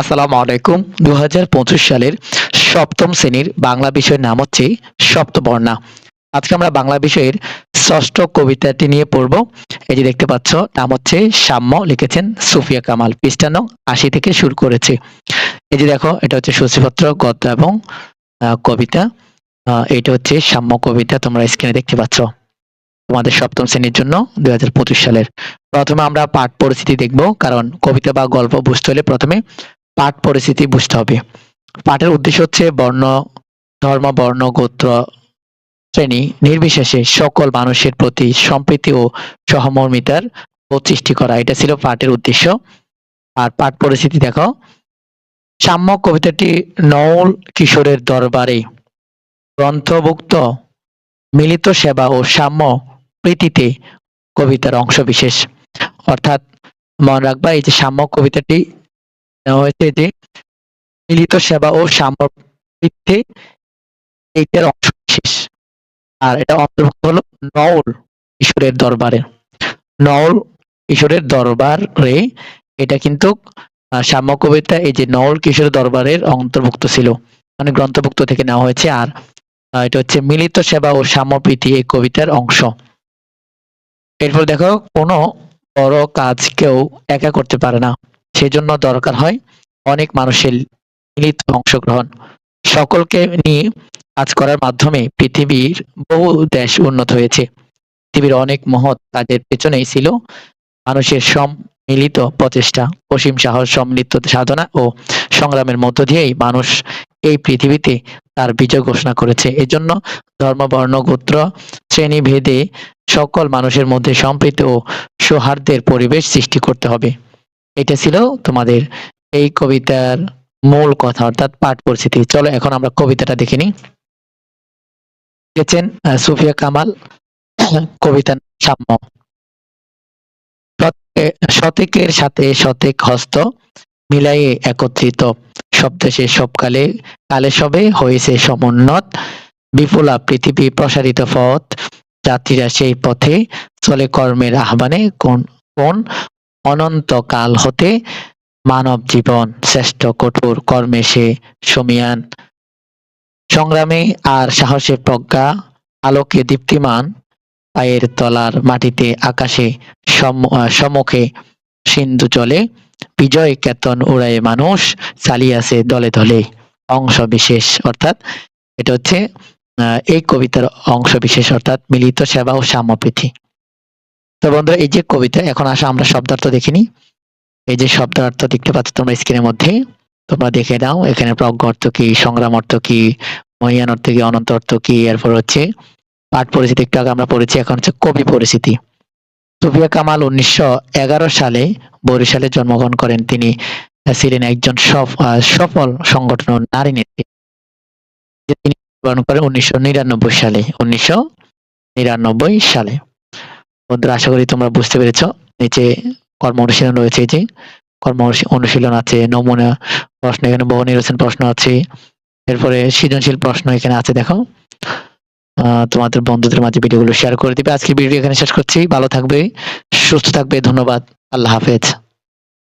আসসালামু আলাইকুম। দু হাজার পঁচিশ সালের সপ্তম শ্রেণির বাংলা বিষয়ের নাম হচ্ছে সপ্তবর্ণা। আজকে আমরা বাংলা বিষয়ের ষষ্ঠ কবিতাটি নিয়ে পড়ব। এই যে দেখতে পাচ্ছ, নাম হচ্ছে সাম্য, লিখেছেন সুফিয়া কামাল। পৃষ্ঠা নং আশি থেকে শুরু করেছে। এই যে দেখো, এটা হচ্ছে সূচিপত্র, গদ্য এবং কবিতা। এটা হচ্ছে সাম্য কবিতা, তোমরা স্ক্রিনে দেখতে পাচ্ছ। তোমাদের সপ্তম শ্রেণির জন্য দুই হাজার পঁচিশ সালের। প্রথমে আমরা পাঠ পরিস্থিতি দেখব, কারণ কবিতা বা গল্প বুঝতে হলে প্রথমে পাঠ পরিস্থিতি বুঝতে হবে। পাঠের উদ্দেশ্য হচ্ছে বর্ণ, ধর্ম, বর্ণ, গোত্র, শ্রেণি, নির্বিশেষে সকল মানুষের প্রতি সম্প্রীতি ও সহমর্মিতার বোধ সৃষ্টি করা। এটা ছিল পাঠের উদ্দেশ্য। আর পাঠ পরিস্থিতি দেখো। সাম্য কবিতাটি নৌল কিশোরের দরবারে গ্রন্থভুক্ত মিলিত সেবা ও সাম্য প্রীতিতে কবিতার অংশ বিশেষ অর্থাৎ মনে রাখবা, এই যে সাম্য কবিতাটি নেওয়া হয়েছে যে মিলিত সেবা ও সামর্থ্যে এইটার অংশ বিশেষ। আর এটা অন্তর্ভুক্ত হলো নওল ঈশ্বরের দরবারে। নওল ঈশ্বরের দরবারে এটা কিন্তু সাম্য কবিতা এই যে নওল কিশোর দরবারের অন্তর্ভুক্ত ছিল। মানে গ্রন্থভুক্ত থেকে নেওয়া হয়েছে। আর এটা হচ্ছে মিলিত সেবা ও সাম্যপ্রীতি এই কবিতার অংশ। এরপর দেখো, কোনো বড় কাজ কেউ একা করতে পারে না। সেজন্য দরকার হয় অনেক মানুষের মিলিত অংশগ্রহণ। সকলকে নিয়ে কাজ করার মাধ্যমে পৃথিবীর বহু দেশ উন্নত হয়েছে। পৃথিবীর অনেক মহৎ কাজের পেছনেই ছিল মানুষের সম্মিলিত প্রচেষ্টা, অসীম সাহস, সম্মিলিত সাধনা ও সংগ্রামের মধ্য দিয়েই মানুষ এই পৃথিবীতে তার বিজয় ঘোষণা করেছে। এজন্য ধর্ম, বর্ণ, গোত্র শ্রেণি ভেদে সকল মানুষের মধ্যে সম্প্রীতি ও সৌহার্দ্যের পরিবেশ সৃষ্টি করতে হবে। এটা ছিল তোমাদের এই কবিতার মূল কথা, অর্থাৎ পাঠ পরিস্থিতি। চলো এখন আমরা কবিতাটা দেখে নিই। সুফিয়া কামাল কবিতা সাম্য। শতেকের সাথে শতেক হস্ত মিলাইয়ে একত্রিত। সব দেশে সব কালে কালে সবে হয়েছে সমুন্নত। বিপুলা পৃথিবী প্রসারিত পথ, যাত্রীরা সেই পথে চলে কর্মের আহ্বানে কোন কোন অনন্ত কাল হতে মানব জীবন শ্রেষ্ঠ কঠোর কর্মে সে সমিয়ান। সংগ্রামে আর সাহসে প্রজ্ঞা আলোকে দীপ্তিমান। পায়ের তলার মাটিতে আকাশে সম- সম্মুখে সিন্ধু চলে। বিজয় কেতন উড়ায় মানুষ চালিয়াছে দলে দলে। অংশ বিশেষ অর্থাৎ এটা হচ্ছে এই কবিতার অংশ বিশেষ অর্থাৎ মিলিত সেবা ও সাম্যপ্রীতি তো বন্ধুরা, এই যে কবিতা, এখন আসা আমরা শব্দার্থ দেখিনি। এই যে শব্দার্থ দেখতে পাচ্ছ তোমরা স্ক্রিনের মধ্যে। তোমরা দেখে নাও, এখানে প্রজ্ঞ অর্থ কি, সংগ্রাম অর্থ কি, মহিয়ান অর্থ কি, অনন্ত অর্থ কি, এরপর হচ্ছে পাঠ পরিচিতি, একটু আগে আমরা পড়েছি, এখন হচ্ছে কবি পরিচিতি। সুফিয়া কামাল উনিশশো এগারো সালে বরিশালে জন্মগ্রহণ করেন। তিনি ছিলেন একজন সফ- সফল সংগঠন নারী নেত্রী। তিনি জন্মগ্রহণ করেন উনিশশো নিরানব্বই সালে, উনিশশো নিরানব্বই সালে। বন্ধুরা, আশা করি তোমরা বুঝতে পেরেছ। নিচে কর্ম অনুশীলন রয়েছে যে কর্ম অনুশী- অনুশীলন আছে, নমুনা প্রশ্ন, এখানে বহু নির্বাচন প্রশ্ন আছে। এরপরে সৃজনশীল প্রশ্ন এখানে আছে, দেখো। তোমাদের বন্ধুদের মাঝে ভিডিওগুলো শেয়ার করে দিবে। আজকে ভিডিও এখানে শেষ করছি। ভালো থাকবে, সুস্থ থাকবে, ধন্যবাদ। আল্লাহ হাফেজ।